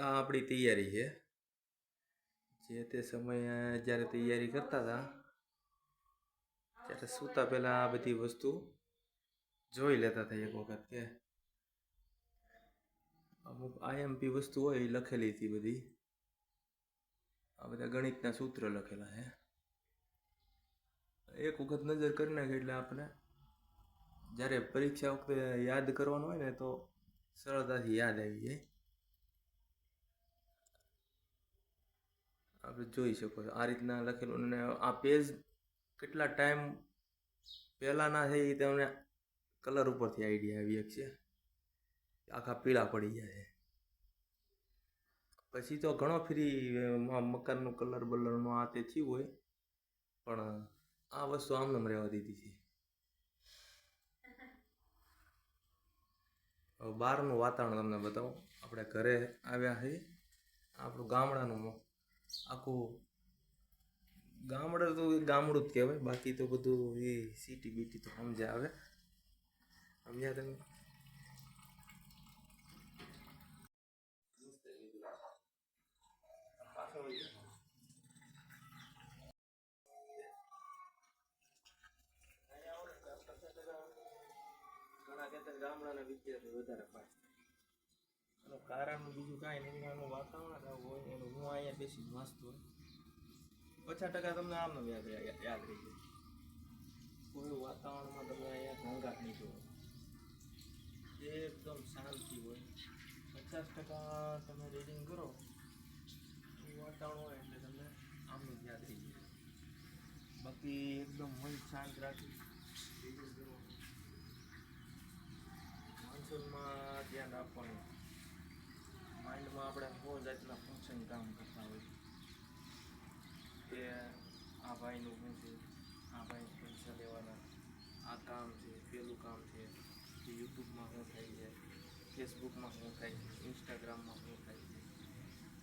આ આપણી તૈયારી છે. જે તે સમયે જ્યારે તૈયારી કરતા હતા, ત્યારે સૂતા પહેલાં આ બધી વસ્તુ જોઈ લેતા હતા એક વખત કે અમુક આઈએમપી વસ્તુ હોય એ લખેલી હતી બધી. આ બધા ગણિતના સૂત્ર લખેલા છે. એક વખત નજર કરી નાખે એટલે આપણે જ્યારે પરીક્ષા વખતે યાદ કરવાનું હોય ને તો સરળતાથી યાદ આવી જાય. આપણે જોઈ શકો છો. આ રીતના લખેલું અને આ પેજ કેટલા ટાઈમ પહેલાંના છે એ તમને કલર ઉપરથી આઈડિયા આવી છે આખા પીળા પડી જાય છે. પછી તો ઘણો ફ્રી મકાનનું કલર બલરનું આ તે થયું હોય. પણ આ વસ્તુ આમનામ રહેવા દીધી છે. બહારનું વાતાવરણ તમને બતાવો. આપણે ઘરે આવ્યા છીએ. આપણું ગામડાનું આખું ગામડે તો એ ગામડું જ કહેવાય બાકી તો બધું એ સિટી બીટી તો સમજ્યા આવે સમજ્યા તમે ઘણા કહેતા ગામડાના વિદ્યાર્થીઓ વધારે પાસ એનું કારણ બીજું કાંઈ નહીં, એનું વાતાવરણ આવું હોય, એનું હું અહીંયા બેસી વાંચતો હોય. પચાસ ટકા તમને આમ યાદ યાદ રહી જાય. કોઈ વાતાવરણમાં તમે અહીંયા ઘોંઘાટ નહીં જોવો એકદમ શાંતિ હોય. પચાસ ટકા તમે રીડિંગ કરો, એ વાતાવરણ હોય એટલે તમને આમનું યાદ રહી જાય. બાકી એકદમ મન શાંત રાખી રીડિંગ કરો. માણસોમાં ધ્યાન રાખવાનું માઇન્ડમાં આપણે બહુ જાતના ફંક્શન કામ કરતા હોય કે આ ભાઈનું શું છે? આ ભાઈ પૈસા લેવાના. આ કામ છે, પેલું કામ છે. કે યુટ્યુબમાં શું થાય છે? ફેસબુકમાં શું થાય છે? ઇન્સ્ટાગ્રામમાં શું થાય છે?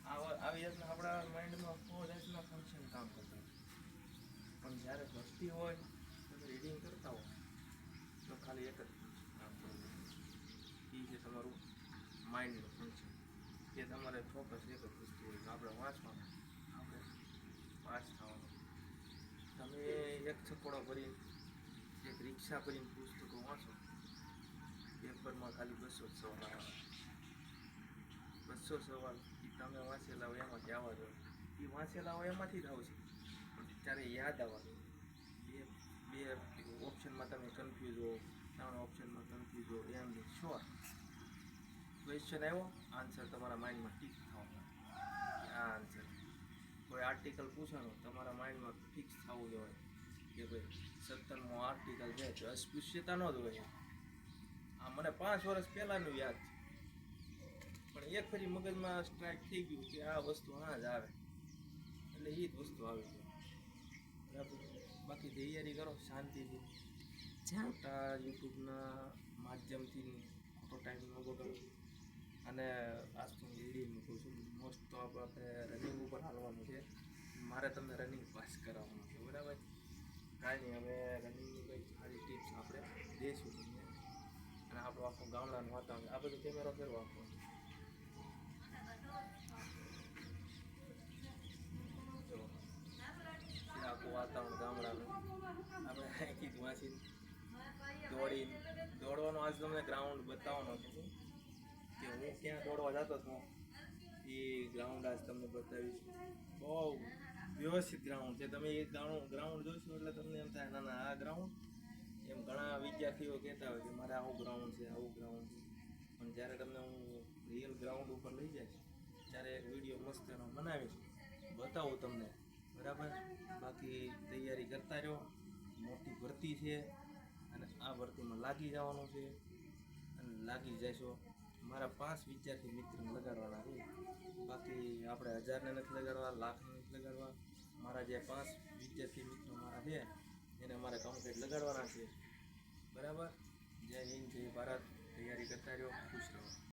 આવા આવી રીતના આપણા માઇન્ડમાં બહુ જાતના ફંક્શન કામ કરતા હોય પણ જ્યારે ભક્તિ હોય ત્યારે રીડિંગ કરતા હોય. તો ખાલી એક જ કામ કરવું એ છે તમારું માઇન્ડનું ફોકસ એક જ વસ્તુ હોય. આપણે વાંચવાનું. આપણે પાસ થવાનું તમે એક છકોડો ભરીને, એક રિક્ષા ભરીને પુસ્તકો વાંચો. પેપરમાં ખાલી બસો જ સવાલ આવે. બસો સવાલ એ તમે વાંચેલા હોય એમાંથી આવવા દો એ વાંચેલા હોય એમાંથી જ આવશે પણ ત્યારે યાદ આવવાનું. બે બે ઓપ્શનમાં તમે કન્ફ્યુઝ હો, ત્રણ ઓપ્શનમાં કન્ફ્યુઝ હો, એમ ક્વેશ્ચન આવ્યો? આન્સર તમારા માઇન્ડમાં ફિક્સ થવાનો આ આન્સર કોઈ આર્ટિકલ પૂછાણો તમારા માઇન્ડમાં ફિક્સ થવું જોઈએ કે ભાઈ સત્તરમો આર્ટિકલ છે તો અસ્પૃશ્યતા ન જ હોય આ મને પાંચ વર્ષ પહેલાંનું યાદ છે. પણ એક ફરી મગજમાં સ્ટ્રાઇક થઈ ગયું કે આ વસ્તુ હા જ આવે. એટલે એ જ વસ્તુ આવી ગઈ. બરાબર? બાકી તૈયારી કરો શાંતિથી. ખોટા યુટ્યુબના માધ્યમથી ખોટો ટાઈમ ન બગાડો અને આજ તો રીડિંગ કહું છું મોસ્ટ તો આપણે રનિંગ ઉપર હાલવાનું છે. મારે તમને રનિંગ પાસ કરાવવાનું છે, બરાબર? કાંઈ નહીં, હવે રનિંગની કંઈક સારી ટિપ્સ આપણે દઈશું તમને. અને આપણું આખું ગામડાનું વાતાવરણ, આ બધું કેમેરો ફેરવો આપો આખું વાતાવરણ ગામડાનું. આપણે કીધું વાંચીને દોડીને, દોડવાનો આજ તમને ગ્રાઉન્ડ બતાવવાનો છે. હું ત્યાં દોડવા જતો હતો. એ ગ્રાઉન્ડ આજ તમને બતાવીશ. બહુ વ્યવસ્થિત ગ્રાઉન્ડ છે. તમે એ ગ્રાઉન્ડ ગ્રાઉન્ડ જોશો એટલે તમને એમ થાય, ના ના, આ ગ્રાઉન્ડ એમ ઘણા વિદ્યાર્થીઓ કહેતા હોય કે, મારે આવું ગ્રાઉન્ડ છે, આવું ગ્રાઉન્ડ છે. પણ જ્યારે તમને હું રિયલ ગ્રાઉન્ડ ઉપર લઈ જઈશ, ત્યારે વીડિયો મસ્ત એનો બનાવીશ. બતાવું તમને. બરાબર? બાકી તૈયારી કરતા રહો. મોટી ભરતી છે. અને આ ભરતીમાં લાગી જવાનું છે. અને લાગી જશો. મારા પાંચ વિદ્યાર્થી મિત્રને લગાડવાના છે. બાકી આપણે હજારને નથી લગાડવા, લાખને નથી લગાડવા. મારા જે પાંચ વિદ્યાર્થી મિત્રો મારા છે, એને મારે કમ્પ્લીટ લગાડવાના છે. બરાબર? જય હિન્દ, જય ભારત. તૈયારી કરતા રહ્યો. ખુશ રહો.